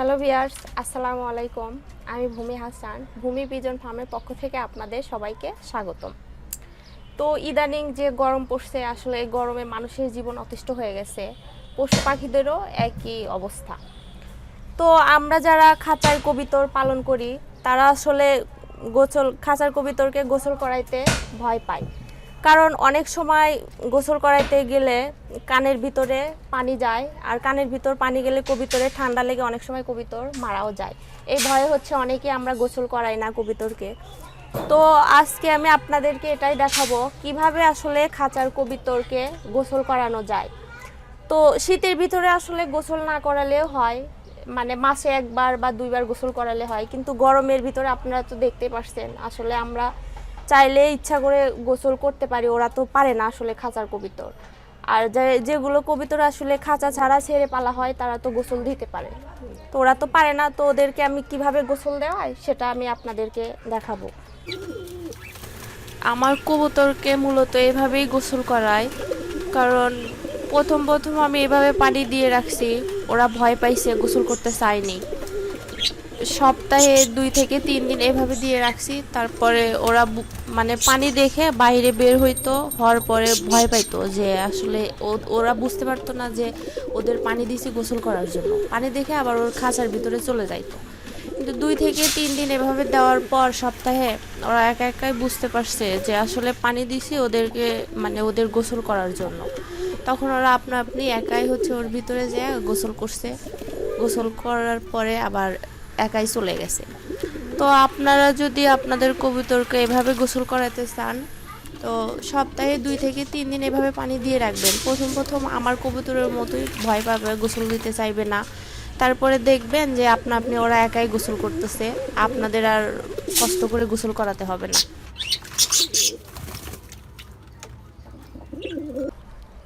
Hello viewers আসসালামু আলাইকুম। আমি ভূমি হাসান, ভূমি পিজন ফার্মের পক্ষ থেকে আপনাদের সবাইকে স্বাগতম। তো ইদানিং যে গরম পড়ছে, আসলে এই গরমে মানুষের জীবন অতিষ্ঠ হয়ে গেছে। পশু পাখিদেরও একই অবস্থা। তো আমরা যারা খাঁচার কবিতর পালন করি, তারা আসলে গোসল খাঁচার কবিতরকে গোসল করাইতে ভয় পায়। কারণ অনেক সময় গোসল করাইতে গেলে কানের ভিতরে পানি যায়, আর কানের ভিতর পানি গেলে কবিতরে ঠান্ডা লেগে অনেক সময় কবিতর মারাও যায়। এই ভয়ে হচ্ছে অনেকে আমরা গোসল করাই না কবিতরকে। তো আজকে আমি আপনাদেরকে এটাই দেখাবো, কীভাবে আসলে খাঁচার কবিতরকে গোসল করানো যায়। তো শীতের ভিতরে আসলে গোসল না করালেও হয় মানে মাসে একবার বা দুইবার গোসল করালে হয়, কিন্তু গরমের ভিতরে আপনারা তো দেখতেই পারছেন, আসলে আমরা চাইলে ইচ্ছা করে গোসল করতে পারি, ওরা তো পারে না আসলে খাঁচার কবিতর। আর যে- যেগুলো কবিতর আসলে খাঁচা ছাড়া ছেড়ে পালা হয়, তারা তো গোসল দিতে পারে। তো ওরা তো পারে না, তো ওদেরকে আমি কীভাবে গোসল দেওয়াই, সেটা আমি আপনাদেরকে দেখাবো। আমার কবুতরকে মূলত এভাবেই গোসল করাই, কারণ প্রথম প্রথম আমি এভাবে পানি দিয়ে রাখছি, ওরা ভয় পাইছে, গোসল করতে চায়নি। সপ্তাহে দুই থেকে তিন দিন এভাবে দিয়ে রাখছি। তারপরে ওরা মানে পানি দেখে বাইরে বের হইতো, হওয়ার পরে ভয় পাইতো যে আসলে ওরা বুঝতে পারতো না যে ওদের পানি দিছি গোসল করার জন্য। পানি দেখে আবার ওর খাঁচার ভিতরে চলে যাইতো। কিন্তু দুই থেকে তিন দিন এভাবে দেওয়ার পর সপ্তাহে ওরা একা একাই বুঝতে পারছে যে আসলে পানি দিছি ওদেরকে মানে ওদের গোসল করার জন্য। তখন ওরা আপনা আপনি একাই হচ্ছে ওর ভিতরে যে গোসল করছে। গোসল করার পরে আবার একাই চলে গেছে। তো আপনারা যদি আপনাদের কবুতরকে এভাবে গোসল করাতে চান, তো সপ্তাহে দুই থেকে তিন দিন এভাবে পানি দিয়ে রাখবেন। প্রথম প্রথম আমার কবুতরের মতোই ভয় পাবে, গোসল দিতে চাইবে না। তারপরে দেখবেন যে আপনা আপনি ওরা একাই গোসল করতেছে, আপনাদের আর কষ্ট করে গোসল করাতে হবে না।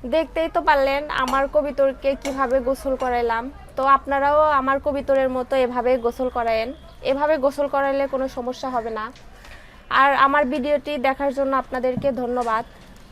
দেখতেই তো পারলেন আমার কবিতরকে কীভাবে গোসল করাইলাম। তো আপনারাও আমার কবিতরের মতো এভাবে গোসল করায়েন। এভাবে গোসল করাইলে কোনো সমস্যা হবে না। আর আমার ভিডিওটি দেখার জন্য আপনাদেরকে ধন্যবাদ।